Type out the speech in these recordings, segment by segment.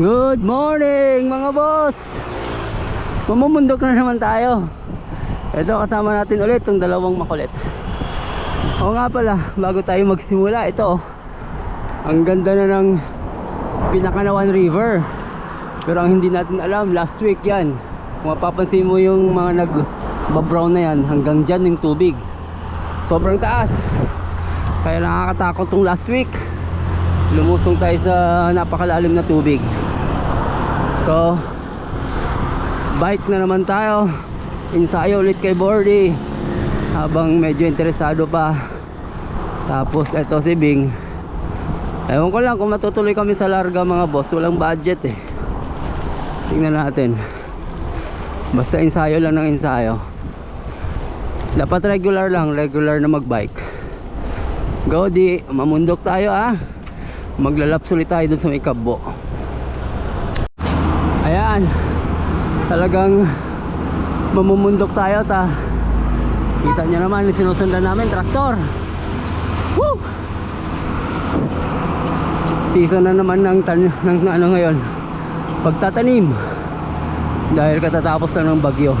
Good morning mga boss! Mamumundok na naman tayo. Ito kasama natin ulit Itong dalawang makulit. Oo nga pala Bago tayo magsimula Ito oh. Ang ganda na ng Pinakanawan River. Pero ang hindi natin alam Last week yan. Kung mapapansin mo yung mga nag Babrown na yan Hanggang dyan yung tubig. Sobrang taas. Kaya nakakatakot tong last week. Lumusong tayo sa napakalalim na tubig so bike na naman tayo. Ensayo ulit kay Bordy habang medyo interesado pa. Tapos eto si Bing. Ewan ko lang kung matutuloy kami sa larga mga boss. Walang budget eh. Tingnan natin. Basta ensayo lang ng ensayo. Dapat regular lang regular na magbike. Go di. Mamundok tayo ah. Maglalaps ulit tayo dun sa may kabo ayan. Talagang mamumundok tayo ta kita nyo naman sinusundan namin traktor. Woo! season na naman ng, ng ano ngayon pagtatanim. Dahil katatapos lang ng bagyo.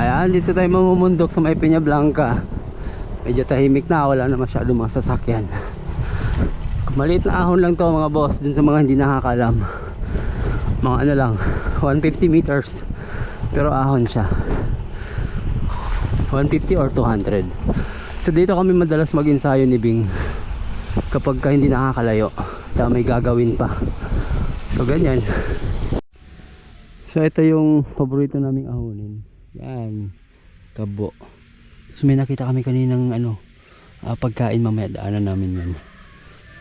Ayan dito tayo mamumundok sa may Peña Blanca. Medyo tahimik na wala na masyado mga sasakyan. Maliit na ahon lang to mga boss dun sa mga hindi nakakalam mga ano lang 150 meters. Pero ahon siya. 150 or 200 so dito kami madalas mag ensayo ni Bing. Kapag ka hindi nakakalayo ta may gagawin pa. So ganyan. So ito yung paborito naming ahonin. Yan. Kabo. So may nakita kami kaninang ano ah, pagkain mamaya. Daanan namin yan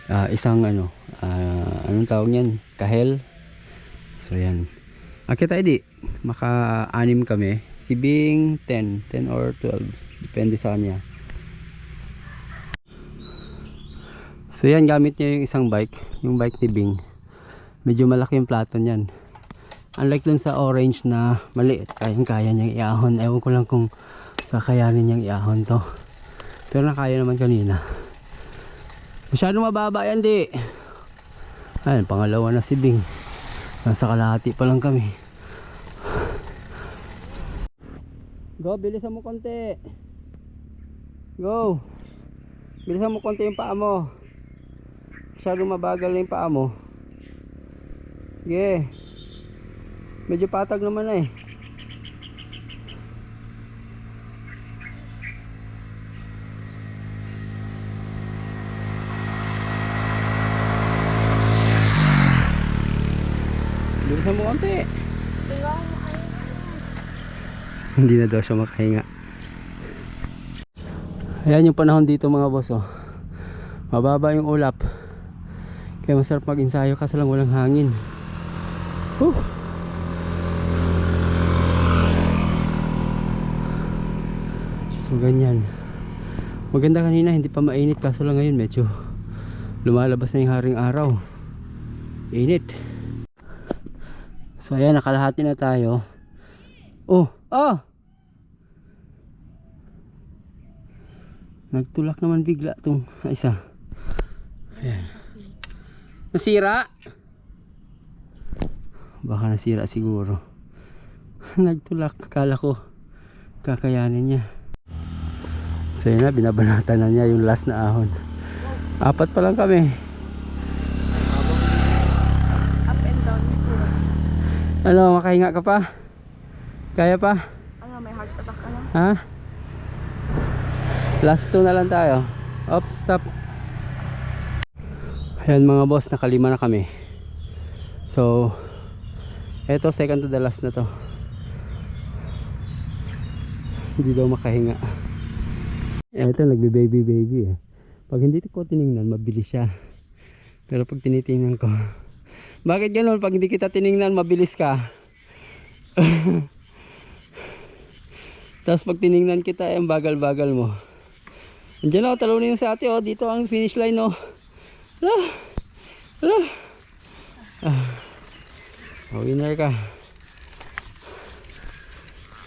Ah, isang ano ah, anong tawag niyan? Kahel so yan. Akit tayo di. Maka anim kami. Si Bing 10 10 or 12 depende sa kanya. So yan. Gamit niya yung isang bike. Yung bike ni Bing. Medyo malaki yung plato niyan. Unlike dun sa orange na maliit kayang kaya niyang iahon. Ewan ko lang kung kakayanin niyang iahon to. Pero nakaya naman kanina. Masyado mababa yan di. Ayun, pangalawa na si Bing. Nasa kalahati pa lang kami. Go, bilisan mo konti. Go. Bilisan mo konti yung paa mo. Masyado mabagal na yung paa mo. Sige. Medyo patag naman na eh. Bilisan mo konti. Hindi na daw siya makahinga. Ayan yung panahon dito mga boss oh. Mababa yung ulap. Kaya masarap mag-ensayo kasi lang walang hangin. Whew. So ganyan. Maganda kanina hindi pa mainit kaso lang ngayon medyo lumalabas na yung haring araw. Init. So ayan, nakalahati na tayo. Oh, oh! Nagtulak naman bigla tong isa. Ayan. Nasira? Baka nasira siguro. Nagtulak, kala ko kakayanin niya. So yun na, binabanatan na niya yung last na ahon. Apat pa lang kami. Ano, makahinga ka pa? Kaya pa? Ano, may heart attack ka na? Ha? Last two na lang tayo. Up, stop. Ayan mga boss, nakalima na kami. So, eto second to the last na to. Hindi daw makahinga. Eto, nagbe-baby baby eh. Pag hindi ko tiningnan, mabilis siya. Pero pag tinitingnan ko, bakit ganun? Pag hindi kita tiningnan, mabilis ka. Tapos pag tiningnan kita, ay ang bagal-bagal mo. Andiyan ako, talunin sa ate, oh. Dito ang finish line, oh. Ah, ah. Ah. Oh, winner ka.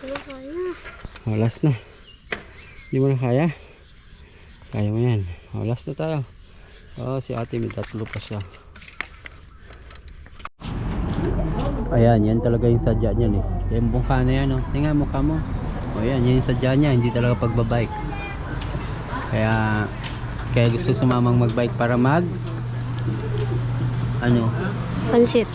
Pero kaya. Oh, last na. Hindi mo na kaya? Kaya mo yan. Oh, last na tayo. Oh, si ate may tatlo pa siya. Ayan, yan talaga yung sadya niyan eh. Yung mukha na yan oh. Tingnan mukha mo. O yan, yan yung sadya niya, hindi talaga pagbabike. Kaya, kaya gusto sumamang magbike para mag ano, Pansit.